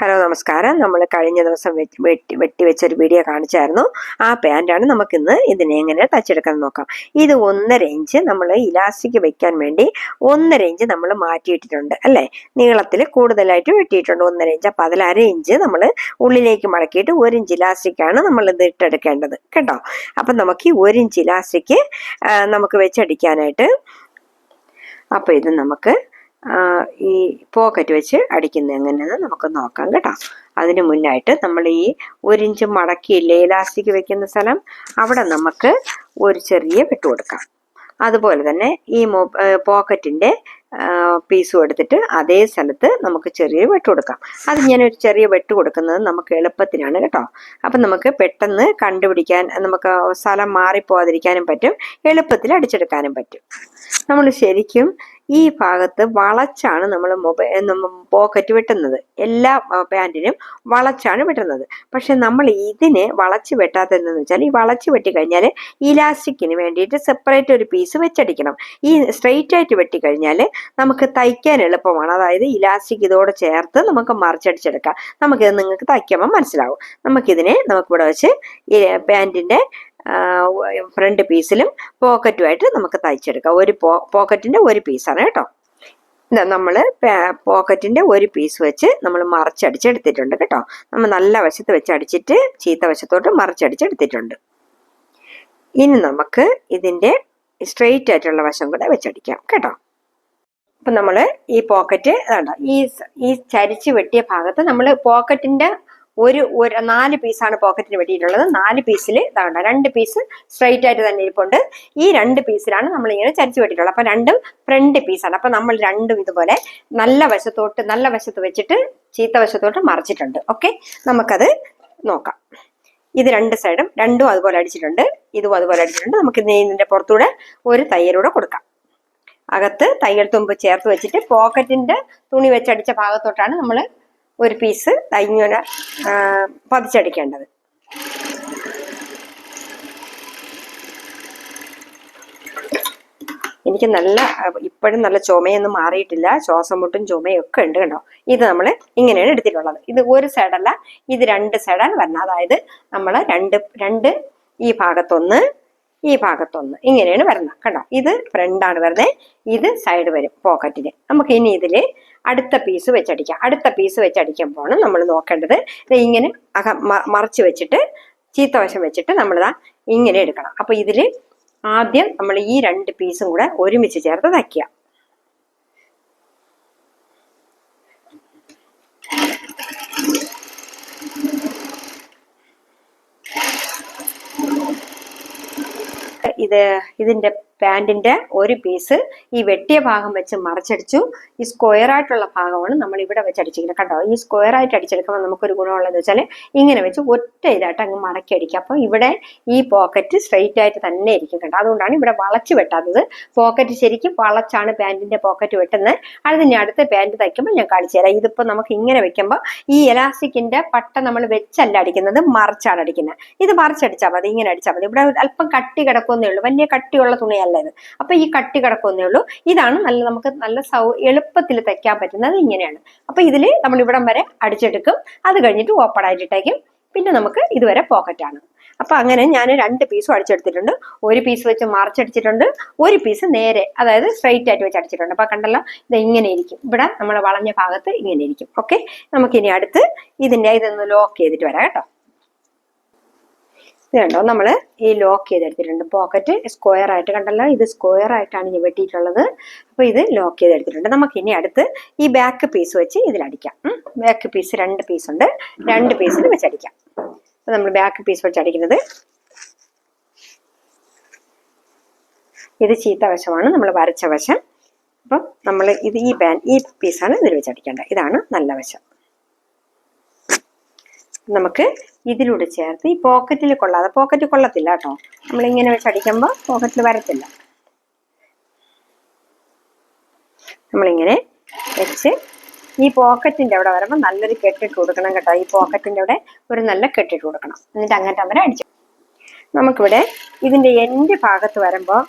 Hello നമസ്കാരം. നമ്മൾ കഴിഞ്ഞ ദിവസം വെട്ടി വെട്ടി വെച്ചൊരു വീഡിയോ കാണിച്ചായിരുന്നു. ആ പാന്റാണ് നമുക്കിന്ന് ഇതിനെ എങ്ങനെ തച്ചെടുക്കാൻ നോക്കാം. ഇത് ഒന്നര ഇഞ്ച് നമ്മൾ ഇലാസ്റ്റിക് വെക്കാൻ വേണ്ടി ഒന്നര ഇഞ്ച് നമ്മൾ മാറ്റിയിട്ടിട്ടുണ്ട് അല്ലേ? നീളത്തിൽ കൂടുതലായിട്ട് വെട്ടിയിട്ടുണ്ട് ഒന്നര ഇഞ്ച്. അപ്പം അതിൽ അര ഇഞ്ച് നമ്മൾ ഉള്ളിലേക്ക് മടക്കിയിട്ട് ഒരു ഇഞ്ച് ഇലാസ്റ്റിക്കാണ് നമ്മൾ ഇത് ഇട്ടെടുക്കേണ്ടത് കേട്ടോ? അപ്പം നമുക്ക് ഈ ഒരു ഇഞ്ച് ഇലാസ്റ്റിക് നമുക്ക് വെച്ചടിക്കാനായിട്ട് അപ്പോൾ ഇത് നമുക്ക് ഈ പോക്കറ്റ് വെച്ച് അടിക്കുന്നത് എങ്ങനെയെന്ന് നമുക്ക് നോക്കാം കേട്ടോ. അതിന് മുന്നായിട്ട് നമ്മൾ ഈ ഒരു ഇഞ്ച് മടക്കിയില്ലേ ഇലാസ്റ്റിക് വെക്കുന്ന സ്ഥലം? അവിടെ നമുക്ക് ഒരു ചെറിയ വെട്ട് കൊടുക്കാം. അതുപോലെ തന്നെ ഈ പോക്കറ്റിന്റെ പീസും എടുത്തിട്ട് അതേ സ്ഥലത്ത് നമുക്ക് ചെറിയ വെട്ട് കൊടുക്കാം. അത് ഞാൻ ഒരു ചെറിയ വെട്ട് കൊടുക്കുന്നത് നമുക്ക് എളുപ്പത്തിനാണ് കേട്ടോ. അപ്പം നമുക്ക് പെട്ടെന്ന് കണ്ടുപിടിക്കാൻ നമുക്ക് സ്ഥലം മാറിപ്പോവാതിരിക്കാനും പറ്റും. എളുപ്പത്തിൽ അടിച്ചെടുക്കാനും പറ്റും. നമ്മൾ ശരിക്കും ഈ ഭാഗത്ത് വളച്ചാണ് നമ്മൾ മൊബൈൽ പോക്കറ്റ് വെട്ടുന്നത്. എല്ലാ പാന്റിനും വളച്ചാണ് വെട്ടുന്നത്. പക്ഷെ നമ്മൾ ഇതിന് വളച്ച് വെട്ടാത്തതെന്ന് വെച്ചാൽ ഈ വളച്ച് വെട്ടി കഴിഞ്ഞാൽ ഇലാസ്റ്റിക്കിന് വേണ്ടിയിട്ട് സെപ്പറേറ്റ് ഒരു പീസ് വെച്ചടിക്കണം. ഈ സ്ട്രെയിറ്റ് ആയിട്ട് വെട്ടി കഴിഞ്ഞാൽ നമുക്ക് തയ്ക്കാൻ എളുപ്പമാണ്. അതായത് ഇലാസ്റ്റിക് ഇതോടെ ചേർത്ത് നമുക്ക് മറിച്ചടിച്ചെടുക്കാം. നമുക്കിത് നിങ്ങൾക്ക് തയ്ക്കുമ്പോൾ മനസ്സിലാവും. നമുക്കിതിനെ നമുക്കിവിടെ വെച്ച് ഈ പാന്റിന്റെ ഫ്രണ്ട് പീസിലും പോക്കറ്റുമായിട്ട് നമുക്ക് തയ്ച്ചെടുക്കാം. ഒരു പോക്കറ്റിന്റെ ഒരു പീസാണ് കേട്ടോ. നമ്മൾ പോക്കറ്റിന്റെ ഒരു പീസ് വെച്ച് നമ്മൾ മറിച്ചടിച്ചെടുത്തിട്ടുണ്ട് കേട്ടോ. നമ്മൾ നല്ല വശത്ത് വെച്ച് അടിച്ചിട്ട് ചീത്ത വശത്തോട്ട് മറിച്ചടിച്ചെടുത്തിട്ടുണ്ട്. ഇനി നമുക്ക് ഇതിന്റെ സ്ട്രെയിറ്റ് ആയിട്ടുള്ള വശം കൂടെ വെച്ചടിക്കാം കേട്ടോ. അപ്പം നമ്മൾ ഈ പോക്കറ്റ് വേണ്ട ഈ ഈ ചരിച്ച് വെട്ടിയ ഭാഗത്ത് നമ്മൾ പോക്കറ്റിന്റെ ഒരു ഒരു നാല് പീസാണ് പോക്കറ്റിന് വെട്ടിയിട്ടുള്ളത്. നാല് പീസിൽ ഇതാണ്ട രണ്ട് പീസ് സ്ട്രൈറ്റ് ആയിട്ട് തന്നെ ഇരിപ്പുണ്ട്. ഈ രണ്ട് പീസിലാണ് നമ്മൾ ഇങ്ങനെ ചരിച്ച് വെട്ടിയിട്ടുള്ളത്. അപ്പം രണ്ടും ഫ്രണ്ട് പീസാണ് അപ്പം നമ്മൾ രണ്ടും ഇതുപോലെ നല്ല വശത്തോട്ട് നല്ല വശത്ത് വെച്ചിട്ട് ചീത്ത വശത്തോട്ട് മറിച്ചിട്ടുണ്ട്. ഓക്കെ? നമുക്കത് നോക്കാം. ഇത് രണ്ട് സൈഡും രണ്ടും അതുപോലെ അടിച്ചിട്ടുണ്ട്. ഇതും അതുപോലെ അടിച്ചിട്ടുണ്ട്. നമുക്ക് ഇനി ഇതിന്റെ പുറത്തൂടെ ഒരു തയ്യലൂടെ കൊടുക്കാം. അകത്ത് തയ്യൽ തുമ്പ് ചേർത്ത് വെച്ചിട്ട് പോക്കറ്റിന്റെ തുണി വെച്ചടിച്ച ഭാഗത്തോട്ടാണ് നമ്മൾ ഒരു പീസ് ഇങ്ങനെ പതിച്ചടിക്കേണ്ടത്. എനിക്ക് നല്ല ഇപ്പോഴും നല്ല ചുമയൊന്നും മാറിയിട്ടില്ല. ശ്വാസം മുട്ടും ചുമയും ഒക്കെ ഉണ്ട് കേട്ടോ. ഇത് നമ്മൾ ഇങ്ങനെയാണ് എടുത്തിട്ടുള്ളത്. ഇത് ഒരു സൈഡല്ല ഇത് രണ്ട് സൈഡാണ് വരുന്നത്. അതായത് നമ്മൾ രണ്ട് രണ്ട് ഈ ഭാഗത്തൊന്ന് ഈ ഭാഗത്തൊന്ന് ഇങ്ങനെയാണ് വരുന്നത് കണ്ടോ ഇത് ഫ്രണ്ടാണ് വരുന്നത്. ഇത് സൈഡ് വരും പോക്കറ്റിന് നമുക്ക് ഇനി ഇതിൽ അടുത്ത പീസ് വെച്ചടിക്കാം. അടുത്ത പീസ് വെച്ചടിക്കുമ്പോൾ നമ്മൾ നോക്കേണ്ടത്. ഇങ്ങനെ അക മറച്ച് വെച്ചിട്ട് ചീത്ത വശം വെച്ചിട്ട് നമ്മളിതാ ഇങ്ങനെ എടുക്കണം. അപ്പോൾ ഇതിൽ ആദ്യം നമ്മൾ ഈ രണ്ട് പീസും കൂടെ ഒരുമിച്ച് ചേർത്ത് തയ്ക്കുക ഇത് ഇതിന്റെ പാന്റിന്റെ ഒരു പീസ് ഈ വെട്ടിയ ഭാഗം വെച്ച് മറിച്ചടിച്ചു. ഈ സ്ക്വയർ ആയിട്ടുള്ള ഭാഗമാണ് നമ്മൾ ഇവിടെ വെച്ച് അടിച്ചിരിക്കുന്നത്. കണ്ടോ? ഈ സ്ക്വയർ ആയിട്ട് അടിച്ചെടുക്കുമ്പോൾ നമുക്കൊരു ഗുണമുള്ളത് വെച്ചാൽ ഇങ്ങനെ വെച്ച് ഒറ്റ ഇതായിട്ട് അങ്ങ് മടക്കി അടിക്കുക. അപ്പോൾ ഇവിടെ ഈ പോക്കറ്റ് സ്ട്രെയിറ്റ് ആയിട്ട് തന്നെ ഇരിക്കും കേട്ടോ. അതുകൊണ്ടാണ് ഇവിടെ വളച്ച് വെട്ടാത്തത്. പോക്കറ്റ് ശരിക്കും വളച്ചാണ് പാന്റിന്റെ പോക്കറ്റ് വെട്ടുന്നത്. അത് ഇനി അടുത്ത പാന്റ് തയ്ക്കുമ്പോൾ ഞാൻ കാണിച്ചു തരാം. ഇതിപ്പോൾ നമുക്ക് ഇങ്ങനെ വെക്കുമ്പോൾ ഈ ഇലാസ്റ്റിക്കിന്റെ പട്ട നമ്മൾ വെച്ചല്ല അടിക്കുന്നത് മറിച്ചാണ് അടിക്കുന്നത്. ഇത് മറിച്ചടിച്ചാൽ മതി ഇങ്ങനെ അടിച്ചാൽ മതി. ഇവിടെ അല്പം കട്ടി കിടക്കുന്നേ ഉള്ളൂ. വലിയ കട്ടിയുള്ള തുണിയല്ല. ഇത് അപ്പൊ ഈ കട്ടി കിടക്കുന്നേ ഉള്ളൂ. ഇതാണ് നല്ല നമുക്ക് നല്ല സൗ എളുപ്പത്തിൽ തയ്ക്കാൻ പറ്റുന്നത് ഇങ്ങനെയാണ്. അപ്പൊ ഇതിൽ നമ്മൾ ഇവിടം വരെ അടിച്ചെടുക്കും. അത് കഴിഞ്ഞിട്ട് ഓപ്പൺ ആയിട്ടിട്ടേക്കും പിന്നെ നമുക്ക് ഇതുവരെ പോക്കറ്റ് ആണ്. അപ്പൊ അങ്ങനെ ഞാൻ രണ്ട് പീസും അടിച്ചെടുത്തിട്ടുണ്ട്. ഒരു പീസ് വെച്ച് മറിച്ചടിച്ചിട്ടുണ്ട് ഒരു പീസ് നേരെ അതായത് സ്ട്രെയിറ്റ് ആയിട്ട് വെച്ച് അടിച്ചിട്ടുണ്ട്. അപ്പൊ കണ്ടല്ലോ ഇത് ഇങ്ങനെ ഇരിക്കും. ഇവിടെ നമ്മൾ വളഞ്ഞ ഭാഗത്ത് ഇങ്ങനെ ഇരിക്കും. ഓക്കെ നമുക്കിനി അടുത്ത് ഇതിന്റെ ഇതൊന്ന് ലോക്ക് ചെയ്തിട്ട് വരാം കേട്ടോ. ഇത് കണ്ടോ നമ്മൾ ഈ ലോക്ക് ചെയ്തെടുത്തിട്ടുണ്ട്. പോക്കറ്റ് സ്ക്വയർ ആയിട്ട് കണ്ടല്ലോ. ഇത് സ്ക്വയർ ആയിട്ടാണ് ഇനി വെട്ടിയിട്ടുള്ളത്. അപ്പോൾ ഇത് ലോക്ക് ചെയ്തെടുത്തിട്ടുണ്ട്. നമുക്ക് ഇനി അടുത്ത് ഈ ബാക്ക് പീസ് വെച്ച് ഇതിലടിക്കാം. ബാക്ക് പീസ് രണ്ട് പീസ് ഉണ്ട്. രണ്ട് പീസിൽ വെച്ചടിക്കാം. അപ്പോൾ നമ്മൾ ബാക്ക് പീസ് വെച്ച് അടിക്കുന്നത് ഇത് ചീത്ത വശമാണ്. നമ്മൾ വരച്ച വശം. അപ്പം നമ്മൾ ഇത് ഈ പാൻ ഈ പീസാണ് ഇതിൽ വെച്ചടിക്കേണ്ടത്. ഇതാണ് നല്ല വശം. നമുക്ക് ഇതിലൂടെ ചേർത്ത് ഈ പോക്കറ്റിൽ കൊള്ളാതെ പോക്കറ്റ് കൊള്ളത്തില്ല കേട്ടോ. നമ്മളിങ്ങനെ വെച്ച് അടിക്കുമ്പോൾ പോക്കറ്റിൽ വരത്തില്ല. നമ്മളിങ്ങനെ വെച്ച് ഈ പോക്കറ്റിന്റെ അവിടെ വരുമ്പോൾ നല്ലൊരു കെട്ടിട്ട് കൊടുക്കണം കേട്ടോ. ഈ പോക്കറ്റിന്റെ അവിടെ ഒരു നല്ല കെട്ടിട്ട് കൊടുക്കണം. എന്നിട്ട് അങ്ങനത്തെ അവരെ അടിച്ചു നമുക്കിവിടെ ഇതിന്റെ എന്റെ ഭാഗത്ത് വരുമ്പോൾ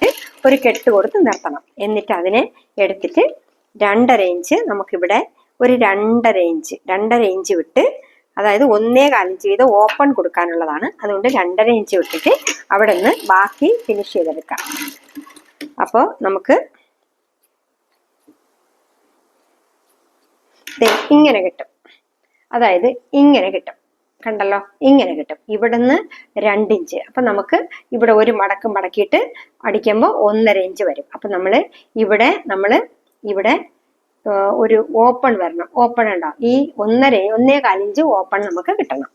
ഒരു കെട്ട് കൊടുത്ത് നിർത്തണം. എന്നിട്ട് അതിനെ എടുത്തിട്ട് രണ്ടര ഇഞ്ച് നമുക്കിവിടെ ഒരു രണ്ടര ഇഞ്ച് രണ്ടര ഇഞ്ച് വിട്ട് അതായത് ഒന്നേ കാലിഞ്ച് വീതം ഓപ്പൺ കൊടുക്കാനുള്ളതാണ്. അതുകൊണ്ട് രണ്ടര ഇഞ്ച് വിട്ടിട്ട് അവിടെ നിന്ന് ബാക്കി ഫിനിഷ് ചെയ്തെടുക്കാം. അപ്പോൾ നമുക്ക് ഇങ്ങനെ കിട്ടും. അതായത് ഇങ്ങനെ കിട്ടും. കണ്ടല്ലോ? ഇങ്ങനെ കിട്ടും. ഇവിടുന്ന് രണ്ട് ഇഞ്ച്. അപ്പം നമുക്ക് ഇവിടെ ഒരു മടക്കും മടക്കിയിട്ട് അടിക്കുമ്പോൾ ഒന്നര ഇഞ്ച് വരും. അപ്പം നമ്മൾ ഇവിടെ നമ്മൾ ഇവിടെ ഒരു ഓപ്പൺ വരണം. ഓപ്പൺ ഉണ്ടാവും ഈ ഒന്നര ഒന്നേ കാലിഞ്ച് ഓപ്പൺ നമുക്ക് കിട്ടണം.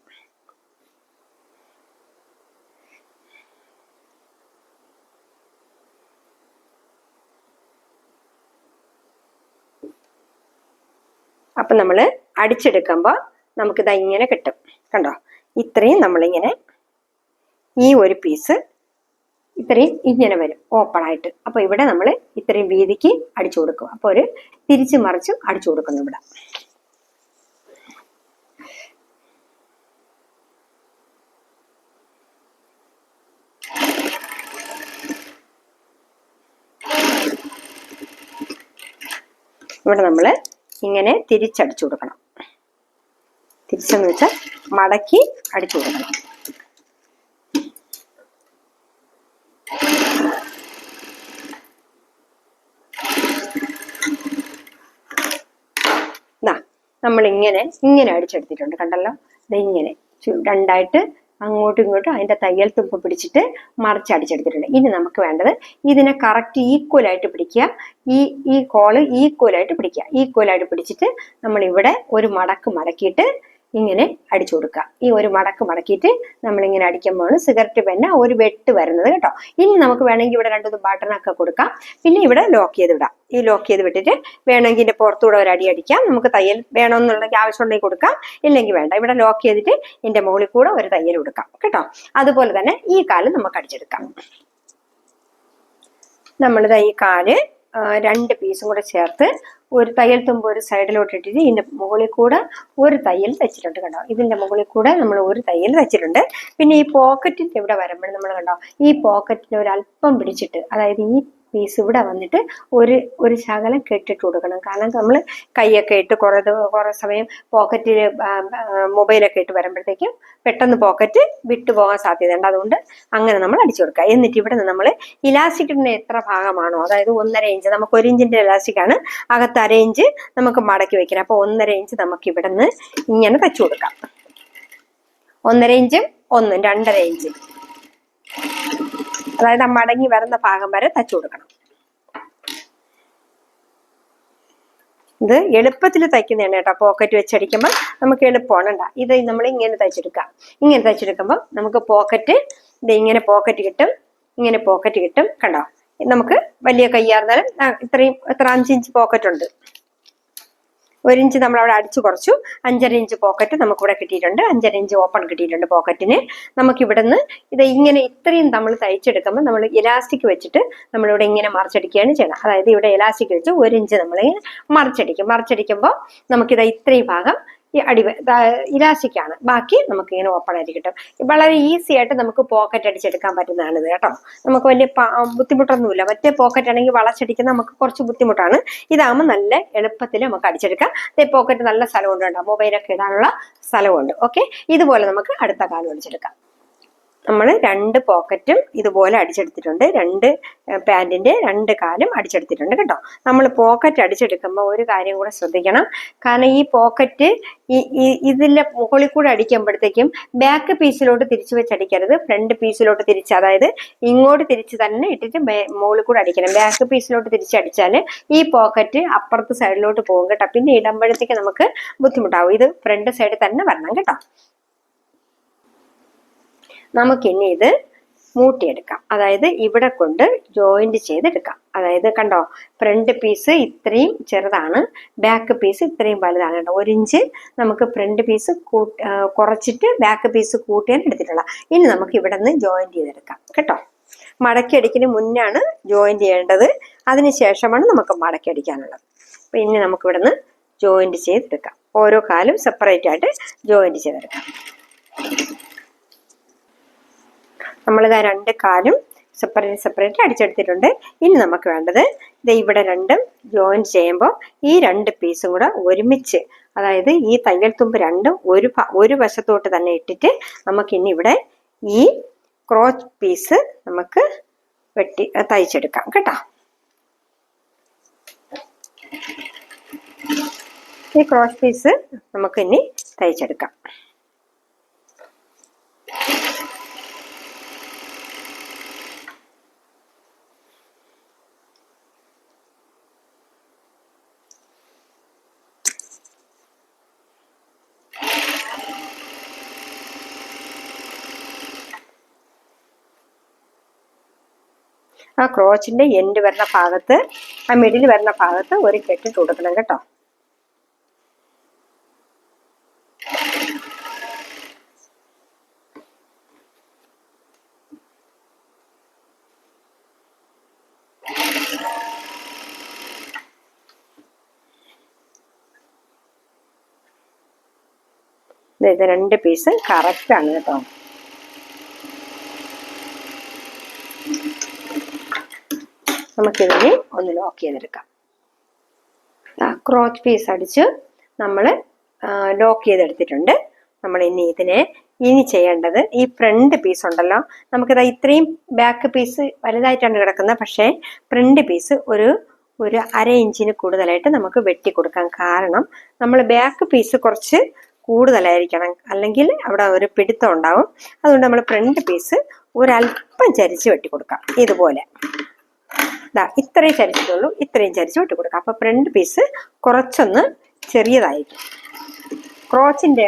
അപ്പൊ നമ്മൾ അടിച്ചെടുക്കുമ്പോൾ നമുക്കിത് ഇങ്ങനെ കിട്ടും. കണ്ടോ? ഇത്രയും നമ്മളിങ്ങനെ ഈ ഒരു പീസ് ഇത്രയും ഇങ്ങനെ വരും ഓപ്പൺ ആയിട്ട്. അപ്പൊ ഇവിടെ നമ്മൾ ഇത്രയും വീതിക്ക് അടിച്ചു കൊടുക്കും. അപ്പൊ ഒരു തിരിച്ചു മറിച്ചും അടിച്ചു കൊടുക്കുന്നു ഇവിടെ. ഇവിടെ നമ്മൾ ഇങ്ങനെ തിരിച്ചടിച്ചു കൊടുക്കണം. തിരിച്ചെന്ന് വെച്ചാൽ മടക്കി അടിച്ചു കൊടുക്കണം ദാ നമ്മൾ ഇങ്ങനെ ഇങ്ങനെ അടിച്ചെടുത്തിട്ടുണ്ട്. കണ്ടല്ലോ? ചു- രണ്ടായിട്ട് അങ്ങോട്ടും ഇങ്ങോട്ടും അതിന്റെ തയ്യൽ തുമ്പ് പിടിച്ചിട്ട് മറിച്ച് അടിച്ചെടുത്തിട്ടുണ്ട്. ഇനി നമുക്ക് വേണ്ടത് ഇതിനെ കറക്റ്റ് ഈക്വൽ ആയിട്ട് പിടിക്കുക. ഈ ഈ കോൾ ഈക്വൽ ആയിട്ട് പിടിക്കുക. ഈക്വൽ ആയിട്ട് പിടിച്ചിട്ട് നമ്മൾ ഇവിടെ ഒരു മടക്ക് മടക്കിയിട്ട് ഇങ്ങനെ അടിച്ചു കൊടുക്കുക. ഈ ഒരു മടക്ക് മടക്കിയിട്ട് നമ്മൾ ഇങ്ങനെ അടിക്കുമ്പോൾ സിഗരറ്റ് പെന്ന ഒരു വെട്ട് വരുന്നത് കേട്ടോ. ഇനി നമുക്ക് വേണമെങ്കിൽ ഇവിടെ രണ്ടു ബട്ടണൊക്കെ കൊടുക്കാം. പിന്നെ ഇവിടെ ലോക്ക് ചെയ്ത് വിടാം. ഈ ലോക്ക് ചെയ്ത് വിട്ടിട്ട് വേണമെങ്കിൽ ഇതിന്റെ പുറത്തൂടെ ഒരു അടി അടിക്കാം. നമുക്ക് തയ്യൽ വേണമെന്നുണ്ടെങ്കിൽ ആവശ്യമുണ്ടെങ്കിൽ കൊടുക്കാം. ഇല്ലെങ്കിൽ വേണ്ട. ഇവിടെ ലോക്ക് ചെയ്തിട്ട് ഇതിന്റെ മുകളിൽ കൂടെ ഒരു തയ്യൽ കൊടുക്കാം. കേട്ടോ. അതുപോലെ തന്നെ ഈ കാൽ നമുക്ക് അടിച്ചെടുക്കാം. നമ്മളിതാ ഈ കാൽ രണ്ട് പീസും കൂടെ ചേർത്ത് ഒരു തയ്യൽ തുമ്പ് ഒരു സൈഡിലോട്ട് ഇട്ടിട്ട് ഇതിന്റെ മുകളിൽ കൂടെ ഒരു തയ്യൽ തയ്ച്ചിട്ടുണ്ട് കണ്ടോ? ഇതിന്റെ മുകളിൽ കൂടെ നമ്മൾ ഒരു തയ്യൽ തയ്ച്ചിട്ടുണ്ട് പിന്നെ ഈ പോക്കറ്റിന്റെ ഇവിടെ വരുമ്പോൾ നമ്മൾ കണ്ടോ? ഈ പോക്കറ്റിന് ഒരു അല്പം പിടിച്ചിട്ട് അതായത് ഈ പീസ് ഇവിടെ വന്നിട്ട് ഒരു ഒരു ശകലം കെട്ടിട്ട് കൊടുക്കണം. കാരണം നമ്മൾ കൈയൊക്കെ ഇട്ട് കുറേ കുറേ സമയം പോക്കറ്റിൽ മൊബൈലൊക്കെ ഇട്ട് വരുമ്പോഴത്തേക്കും പെട്ടെന്ന് പോക്കറ്റ് വിട്ടു പോകാൻ സാധ്യതയുണ്ട്. അതുകൊണ്ട് അങ്ങനെ നമ്മൾ അടിച്ചു കൊടുക്കുക. എന്നിട്ട് ഇവിടെ നിന്ന് നമ്മൾ ഇലാസ്റ്റിക്കിന്റെ എത്ര ഭാഗമാണോ അതായത് ഒന്നര ഇഞ്ച് നമുക്ക് ഒരു ഇഞ്ചിന്റെ ഇലാസ്റ്റിക് ആണ് അകത്ത് അര ഇഞ്ച് നമുക്ക് മടക്കി വെക്കണം. അപ്പോൾ ഒന്നര ഇഞ്ച് നമുക്ക് ഇവിടെ നിന്ന് ഇങ്ങനെ തച്ചു കൊടുക്കാം. ഒന്നര ഇഞ്ചും ഒന്നും രണ്ടര ഇഞ്ച്. അതായത് ആ മടങ്ങി വരുന്ന ഭാഗം വരെ തച്ചു കൊടുക്കണം. ഇത് എളുപ്പത്തിൽ തയ്ക്കുന്നതാണ് കേട്ടോ. പോക്കറ്റ് വെച്ചടിക്കുമ്പോൾ നമുക്ക് എളുപ്പമാണ് ഉണ്ടാ ഇത് നമ്മൾ ഇങ്ങനെ തയ്ച്ചെടുക്കാം ഇങ്ങനെ തയ്ച്ചെടുക്കുമ്പോൾ നമുക്ക് പോക്കറ്റ് ഇത് ഇങ്ങനെ പോക്കറ്റ് കിട്ടും. ഇങ്ങനെ പോക്കറ്റ് കിട്ടും. കണ്ടോ? നമുക്ക് വലിയ കയ്യാർന്നാലും ഇത്രയും എത്ര അഞ്ചിഞ്ച് പോക്കറ്റ് ഉണ്ട്. ഒരു ഇഞ്ച് നമ്മൾ അവിടെ അടിച്ചു കുറച്ചു. അഞ്ചര ഇഞ്ച് പോക്കറ്റ് നമുക്ക് ഇവിടെ കിട്ടിയിട്ടുണ്ട്. അഞ്ചര ഇഞ്ച് ഓപ്പൺ കിട്ടിയിട്ടുണ്ട് പോക്കറ്റിന് നമുക്ക് ഇവിടുന്ന് ഇത് ഇങ്ങനെ ഇത്രയും നമ്മൾ തയ്ച്ചെടുക്കുമ്പോൾ നമ്മൾ ഇലാസ്റ്റിക് വെച്ചിട്ട് നമ്മളിവിടെ ഇങ്ങനെ മറിച്ചടിക്കുകയാണ് ചെയ്യണം അതായത് ഇവിടെ ഇലാസ്റ്റിക് വെച്ച് ഒരു ഇഞ്ച് നമ്മൾ മറിച്ചടിക്കും. മറിച്ചടിക്കുമ്പോൾ നമുക്കിത് ഇത്രയും ഭാഗം ഈ അടി ഇലാസ്റ്റിക് ബാക്കി നമുക്ക് ഇങ്ങനെ ഓപ്പൺ ആയിട്ട് കിട്ടും. വളരെ ഈസി ആയിട്ട് നമുക്ക് പോക്കറ്റ് അടിച്ചെടുക്കാൻ പറ്റുന്നതാണ് ഇത് കേട്ടോ. നമുക്ക് വലിയ ബുദ്ധിമുട്ടൊന്നുമില്ല. മറ്റേ പോക്കറ്റ് ആണെങ്കിൽ വളച്ചടിക്കുന്ന നമുക്ക് കുറച്ച് ബുദ്ധിമുട്ടാണ്. ഇതാകുമ്പോൾ നല്ല എളുപ്പത്തിൽ നമുക്ക് അടിച്ചെടുക്കാം. ഇതേ പോക്കറ്റ് നല്ല സ്ഥലമുണ്ട് മൊബൈലൊക്കെ ഇടാനുള്ള സ്ഥലമുണ്ട്. ഓക്കെ ഇതുപോലെ നമുക്ക് അടുത്ത കാലം അടിച്ചെടുക്കാം നമ്മൾ രണ്ട് പോക്കറ്റും ഇതുപോലെ അടിച്ചെടുത്തിട്ടുണ്ട്. രണ്ട് പാന്റിന്റെ രണ്ട് കാലും അടിച്ചെടുത്തിട്ടുണ്ട് കേട്ടോ. നമ്മൾ പോക്കറ്റ് അടിച്ചെടുക്കുമ്പോൾ ഒരു കാര്യം കൂടെ ശ്രദ്ധിക്കണം. കാരണം ഈ പോക്കറ്റ് ഈ ഇതിലെ മുകളിൽ കൂടെ അടിക്കുമ്പോഴത്തേക്കും ബാക്ക് പീസിലോട്ട് തിരിച്ചു വെച്ച് അടിക്കരുത്. ഫ്രണ്ട് പീസിലോട്ട് തിരിച്ച് അതായത് ഇങ്ങോട്ട് തിരിച്ച് തന്നെ ഇട്ടിട്ട് മുകളിൽ കൂടെ അടിക്കണം. ബാക്ക് പീസിലോട്ട് തിരിച്ചടിച്ചാൽ ഈ പോക്കറ്റ് അപ്പുറത്ത് സൈഡിലോട്ട് പോകും കേട്ടോ. പിന്നെ ഇടുമ്പോഴത്തേക്ക് നമുക്ക് ബുദ്ധിമുട്ടാവും. ഇത് ഫ്രണ്ട് സൈഡിൽ തന്നെ വരണം കേട്ടോ. നമുക്കിനി ഇത് മൂട്ടിയെടുക്കാം. അതായത് ഇവിടെ കൊണ്ട് ജോയിന്റ് ചെയ്തെടുക്കാം. അതായത് കണ്ടോ ഫ്രണ്ട് പീസ് ഇത്രയും ചെറുതാണ് ബാക്ക് പീസ് ഇത്രയും വലുതാണ് കേട്ടോ. ഒരു ഇഞ്ച് നമുക്ക് ഫ്രണ്ട് പീസ് കുറച്ചിട്ട് ബാക്ക് പീസ് കൂട്ടിയാണ് എടുത്തിട്ടുള്ള ഇനി നമുക്ക് ഇവിടെ നിന്ന് ജോയിന്റ് ചെയ്തെടുക്കാം കേട്ടോ. മടക്കിയടിക്കിന് മുന്നാണ് ജോയിന്റ് ചെയ്യേണ്ടത്. അതിന് ശേഷമാണ് നമുക്ക് മടക്കിയടിക്കാനുള്ളത്. അപ്പം ഇനി നമുക്ക് ഇവിടെ നിന്ന് ജോയിന്റ് ചെയ്തെടുക്കാം. ഓരോ കാലും സെപ്പറേറ്റ് ആയിട്ട് ജോയിന്റ് ചെയ്തെടുക്കാം. നമ്മളിതാ രണ്ട് കാലും സെപ്പറേറ്റ് സെപ്പറേറ്റ് അടിച്ചെടുത്തിട്ടുണ്ട്. ഇനി നമുക്ക് വേണ്ടത് ഇത് ഇവിടെ രണ്ടും ജോയിൻ ചെയ്യുമ്പോൾ ഈ രണ്ട് പീസും കൂടെ ഒരുമിച്ച് അതായത് ഈ തയ്യൽ തുമ്പ് രണ്ടും ഒരു ഒരു വശത്തോട്ട് തന്നെ ഇട്ടിട്ട് നമുക്ക് ഇനി ഇവിടെ ഈ ക്രോച്ച് പീസ് നമുക്ക് വെട്ടി തയ്ച്ചെടുക്കാം കേട്ടോ. ഈ ക്രോച്ച് പീസ് നമുക്ക് ഇനി തയ്ച്ചെടുക്കാം. ആ ക്രോച്ചിന്റെ എൻഡ് വരുന്ന ഭാഗത്ത് ആ മിഡിൽ വരുന്ന ഭാഗത്ത് ഒരു കെട്ടിട്ട് കൊടുക്കണം കേട്ടോ. ഇത് രണ്ട് പീസ് കറക്റ്റാണ് കേട്ടോ. നമുക്കിതിനെ ഒന്ന് ലോക്ക് ചെയ്തെടുക്കാം. ക്രോച്ച് പീസ് അടിച്ച് നമ്മൾ ലോക്ക് ചെയ്തെടുത്തിട്ടുണ്ട്. നമ്മൾ ഇനി ഇതിനെ ഇനി ചെയ്യേണ്ടത് ഈ ഫ്രണ്ട് പീസ് ഉണ്ടല്ലോ. നമുക്കിത് ഇത്രയും ബാക്ക് പീസ് വലുതായിട്ടാണ് കിടക്കുന്നത്. പക്ഷേ ഫ്രണ്ട് പീസ് ഒരു ഒരു അര ഇഞ്ചിന് കൂടുതലായിട്ട് നമുക്ക് വെട്ടി കൊടുക്കാം. കാരണം നമ്മൾ ബാക്ക് പീസ് കുറച്ച് കൂടുതലായിരിക്കണം. അല്ലെങ്കിൽ അവിടെ ഒരു പിടുത്തം ഉണ്ടാവും. അതുകൊണ്ട് നമ്മൾ ഫ്രണ്ട് പീസ് ഒരല്പം ചരിച്ച് വെട്ടി കൊടുക്കാം. ഇതുപോലെ. ദാ ഇത്രയും ചരിച്ചിട്ടുള്ളൂ. ഇത്രയും ചരിച്ച് വിട്ട് കൊടുക്കുക അപ്പൊ ഫ്രണ്ട് പീസ് കുറച്ചൊന്ന് ചെറിയതായിരിക്കും. ക്രോച്ചിന്റെ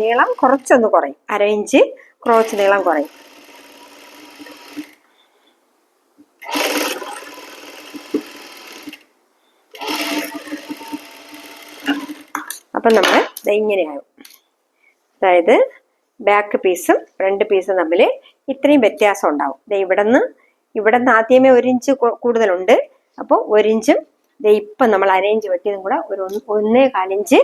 നീളം കുറച്ചൊന്ന് കുറയും. അര ഇഞ്ച് ക്രോച്ച് നീളം കുറയും. അപ്പം നമ്മൾ ഇങ്ങനെയാകും അതായത് ബാക്ക് പീസും ഫ്രണ്ട് പീസും തമ്മിൽ ഇത്രയും വ്യത്യാസം ഉണ്ടാവും. ഇവിടെ നിന്ന് ഇവിടെ നിന്ന് ആദ്യമേ ഒരു ഇഞ്ച് കൂടുതലുണ്ട്. അപ്പോൾ ഒരിഞ്ചും ദേ ഇപ്പം നമ്മൾ അരയിഞ്ച് വെട്ടിയതും കൂടെ ഒരു ഒന്ന് കാലിഞ്ച്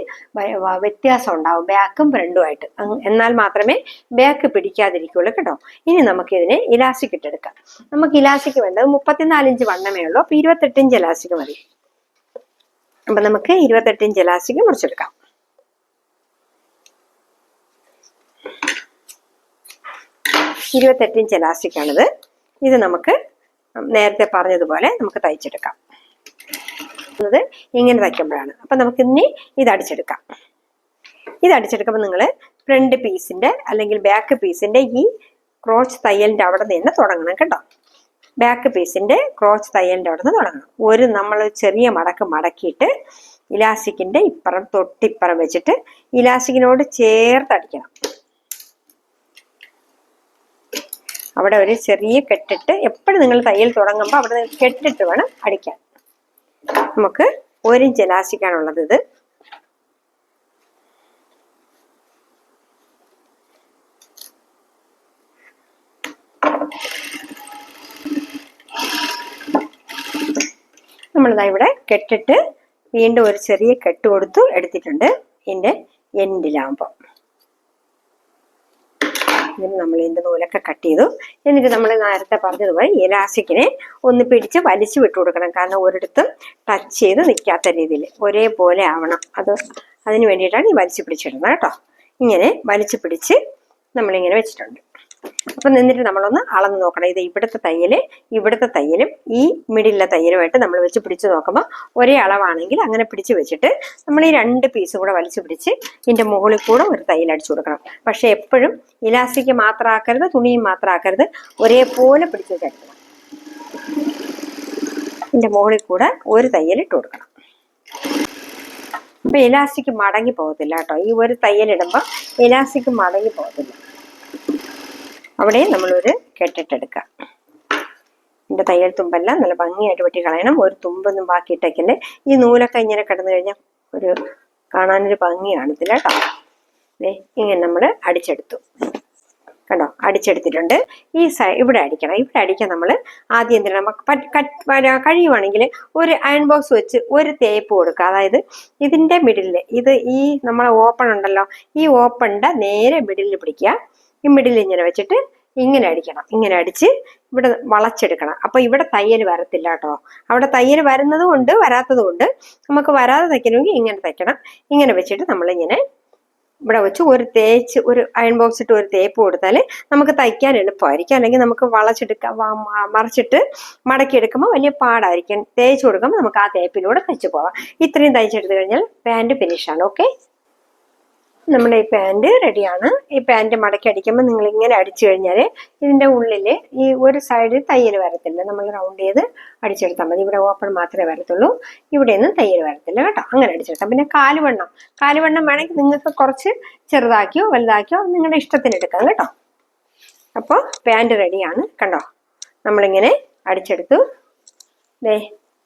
വ്യത്യാസം ഉണ്ടാവും. ബാക്കും ഫ്രണ്ടുമായിട്ട്. എന്നാൽ മാത്രമേ ബാക്ക് പിടിക്കാതിരിക്കുള്ളൂ കേട്ടോ. ഇനി നമുക്ക് ഇതിനെ ഇലാസ്റ്റിക് ഇട്ടെടുക്കാം നമുക്ക് ഇലാസ്റ്റിക് വേണ്ടത് മുപ്പത്തിനാലിഞ്ച് വണ്ണമേ ഉള്ളൂ. അപ്പോൾ ഇരുപത്തെട്ട് ഇഞ്ച് ഇലാസ്റ്റിക് മതി. അപ്പം നമുക്ക് ഇരുപത്തെട്ട് ഇഞ്ച് ഇലാസ്റ്റിക് മുറിച്ചെടുക്കാം. ഇരുപത്തെട്ട് ഇഞ്ച് എലാസ്റ്റിക് ആണിത്. ഇത് നമുക്ക് നേരത്തെ പറഞ്ഞതുപോലെ നമുക്ക് തയ്ച്ചെടുക്കാം. അത് ഇങ്ങനെ തയ്ക്കുമ്പോഴാണ്. അപ്പൊ നമുക്ക് ഇനി ഇത് അടിച്ചെടുക്കാം. ഇത് അടിച്ചെടുക്കുമ്പോൾ നിങ്ങൾ ഫ്രണ്ട് പീസിന്റെ അല്ലെങ്കിൽ ബാക്ക് പീസിന്റെ ഈ ക്രോച്ച് തയ്യലിന്റെ അവിടെ നിന്ന് തുടങ്ങണം കേട്ടോ. ബാക്ക് പീസിന്റെ ക്രോച്ച് തയ്യലിന്റെ അവിടെ നിന്ന് തുടങ്ങണം. ഒരു നമ്മൾ ചെറിയ മടക്ക് മടക്കിയിട്ട് ഇലാസ്റ്റിക്കിന്റെ ഇപ്പുറം തൊട്ടിപ്പുറം വെച്ചിട്ട് ഇലാസ്റ്റിക്കിനോട് ചേർത്ത് അടിക്കണം. അവിടെ ഒരു ചെറിയ കെട്ടിട്ട് എപ്പോഴും നിങ്ങൾ തയ്യൽ തുടങ്ങുമ്പോൾ അവിടെ കെട്ടിട്ട് വേണം അടിക്കാൻ. നമുക്ക് ഒരു ജലാശിക്കാണുള്ളത് ഇത്. നമ്മളിതാ ഇവിടെ കെട്ടിട്ട് വീണ്ടും ഒരു ചെറിയ കെട്ട് കൊടുത്തു എടുത്തിട്ടുണ്ട്. ഇതിന്റെ എൻഡിലാകുമ്പോൾ ഇതിന് നമ്മൾ ഇതിന്റെ നൂലൊക്കെ കട്ട് ചെയ്തു. എന്നിട്ട് നമ്മൾ നേരത്തെ പറഞ്ഞതുപോലെ ഇലാസ്റ്റിക്കിനെ ഒന്ന് പിടിച്ച് വലിച്ചു വിട്ടു കൊടുക്കണം. കാരണം ഒരിടത്തും ടച്ച് ചെയ്ത് നിൽക്കാത്ത രീതിയിൽ ഒരേപോലെ ആവണം. അത് അതിന് വേണ്ടിയിട്ടാണ് ഈ വലിച്ചു പിടിച്ചിടുന്നത് കേട്ടോ. ഇങ്ങനെ വലിച്ചു പിടിച്ച് നമ്മളിങ്ങനെ വെച്ചിട്ടുണ്ട്. അപ്പം നിന്നിട്ട് നമ്മളൊന്ന് അളന്ന് നോക്കണം. ഇത് ഇവിടുത്തെ തയ്യൽ ഇവിടുത്തെ തയ്യലും ഈ മിഡിലെ തയ്യലുമായിട്ട് നമ്മൾ വെച്ച് പിടിച്ച് നോക്കുമ്പോൾ ഒരേ അളവാണെങ്കിൽ അങ്ങനെ പിടിച്ച് വെച്ചിട്ട് നമ്മൾ ഈ രണ്ട് പീസ് കൂടെ വലിച്ചു പിടിച്ച് ഇതിന്റെ മുകളിൽ കൂടെ ഒരു തയ്യൽ അടിച്ചു കൊടുക്കണം. പക്ഷേ എപ്പോഴും ഇലാസ്റ്റിക് മാത്രമാക്കരുത് തുണിയും മാത്രമാക്കരുത്. ഒരേപോലെ പിടിച്ച് വെച്ചെടുക്കണം ഇതിന്റെ മുകളിൽ കൂടെ ഒരു തയ്യൽ ഇട്ട് കൊടുക്കണം. അപ്പൊ ഇലാസ്റ്റിക് മടങ്ങി പോകത്തില്ല കേട്ടോ. ഈ ഒരു തയ്യൽ ഇടുമ്പോൾ ഇലാസ്റ്റിക് മടങ്ങി പോകത്തില്ല. അവിടെ നമ്മളൊരു കെട്ടിട്ടെടുക്കാം എന്റെ തയ്യൽ തുമ്പെല്ലാം നല്ല ഭംഗിയായിട്ട് വെട്ടി കളയണം. ഒരു തുമ്പൊന്നും ബാക്കിയിട്ടേക്കല്ലേ ഈ നൂലൊക്കെ ഇങ്ങനെ കിടന്നു കഴിഞ്ഞാൽ ഒരു കാണാനൊരു ഭംഗിയാണ് ഇതിൽ കേട്ടോ. ഇങ്ങനെ നമ്മൾ അടിച്ചെടുത്തു. കണ്ടോ? അടിച്ചെടുത്തിട്ടുണ്ട്. ഈ സൈ ഇവിടെ അടിക്കണം. ഇവിടെ അടിക്കാൻ നമ്മൾ ആദ്യം എന്തിനാണ് നമുക്ക് കഴിയുവാണെങ്കിൽ ഒരു അയൺ ബോക്സ് വെച്ച് ഒരു തേപ്പ് കൊടുക്കുക. അതായത് ഇതിന്റെ മിഡിലിൽ ഇത് ഈ നമ്മളെ ഓപ്പൺ ഉണ്ടല്ലോ ഈ ഓപ്പണിന്റെ നേരെ മിഡിലിൽ പിടിക്കുക. ഈ മിഡിൽ ഇങ്ങനെ വെച്ചിട്ട് ഇങ്ങനെ അടിക്കണം. ഇങ്ങനെ അടിച്ച് ഇവിടെ വളച്ചെടുക്കണം. അപ്പൊ ഇവിടെ തയ്യൽ വരത്തില്ല കേട്ടോ. അവിടെ തയ്യൽ വരുന്നത് കൊണ്ട് വരാത്തത് കൊണ്ട് നമുക്ക് വരാതെ തയ്ക്കണമെങ്കിൽ ഇങ്ങനെ തയ്ക്കണം. ഇങ്ങനെ വെച്ചിട്ട് നമ്മളിങ്ങനെ ഇവിടെ വെച്ച് ഒരു തേച്ച് ഒരു അയൺ ബോക്സ് ഇട്ട് ഒരു തേപ്പ് കൊടുത്താൽ നമുക്ക് തയ്ക്കാൻ എളുപ്പമായിരിക്കും. അല്ലെങ്കിൽ നമുക്ക് വളച്ചെടുക്ക മറിച്ചിട്ട് മടക്കിയെടുക്കുമ്പോൾ വലിയ പാടായിരിക്കും. തേച്ച് കൊടുക്കുമ്പോൾ നമുക്ക് ആ തേപ്പിലൂടെ തയ്ച്ചു പോവാം ഇത്രയും തയ്ച്ചെടുത്ത് കഴിഞ്ഞാൽ പാന്റ് ഫിനിഷാണ് ഓക്കെ നമ്മുടെ ഈ പാന്റ് റെഡിയാണ്. ഈ പാന്റ് മടക്കി അടിക്കുമ്പോൾ നിങ്ങൾ ഇങ്ങനെ അടിച്ചു കഴിഞ്ഞാൽ ഇതിന്റെ ഉള്ളിൽ ഈ ഒരു സൈഡിൽ തയ്യൽ വരത്തില്ല. നമ്മൾ റൗണ്ട് ചെയ്ത് അടിച്ചെടുത്താൽ മതി. ഇവിടെ ഓപ്പൺ മാത്രമേ വരത്തുള്ളൂ. ഇവിടെ ഒന്നും തയ്യൽ വരത്തില്ല കേട്ടോ. അങ്ങനെ അടിച്ചെടുത്താൽ പിന്നെ കാലുവണ്ണം. കാലുവണ്ണം വേണമെങ്കിൽ നിങ്ങൾക്ക് കുറച്ച് ചെറുതാക്കിയോ വലുതാക്കിയോ നിങ്ങളുടെ ഇഷ്ടത്തിന് എടുക്കാം കേട്ടോ. അപ്പോൾ പാന്റ് റെഡിയാണ്. കണ്ടോ? നമ്മളിങ്ങനെ അടിച്ചെടുത്തു. ദേ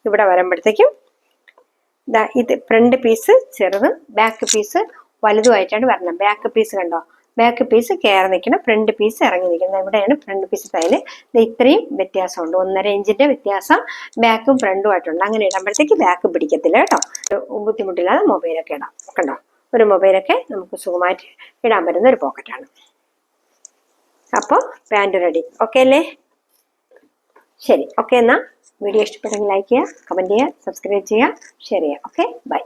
ഇവിടെ വരുമ്പോഴത്തേക്കും ഇത് ഫ്രണ്ട് പീസ് ചെറുതും ബാക്ക് പീസ് വലുതുമായിട്ടാണ് വരണം. ബാക്ക് പീസ് കണ്ടോ? ബാക്ക് പീസ് കയറി നിൽക്കണം. ഫ്രണ്ട് പീസ് ഇറങ്ങി നിൽക്കുന്നത് ഇവിടെയാണ് ഫ്രണ്ട് പീസ് തയ്യൽ ഇത്രയും വ്യത്യാസമുണ്ട്. ഒന്നര ഇഞ്ചിന്റെ വ്യത്യാസം ബാക്കും ഫ്രണ്ടും ആയിട്ടുണ്ട്. അങ്ങനെ ഇടുമ്പോഴത്തേക്ക് ബാക്ക് പിടിക്കത്തില്ല കേട്ടോ. ബുദ്ധിമുട്ടില്ലാതെ മൊബൈലൊക്കെ ഇടാം. കണ്ടോ? ഒരു മൊബൈലൊക്കെ നമുക്ക് സുഖമായിട്ട് ഇടാൻ പറ്റുന്ന ഒരു പോക്കറ്റാണ് അപ്പോൾ പാന്റ് റെഡി ഓക്കെ അല്ലേ? ശരി. ഓക്കെ എന്നാൽ വീഡിയോ ഇഷ്ടപ്പെട്ടെങ്കിൽ ലൈക്ക് ചെയ്യുക കമന്റ് ചെയ്യുക സബ്സ്ക്രൈബ് ചെയ്യുക ഷെയർ ചെയ്യുക. Okay bye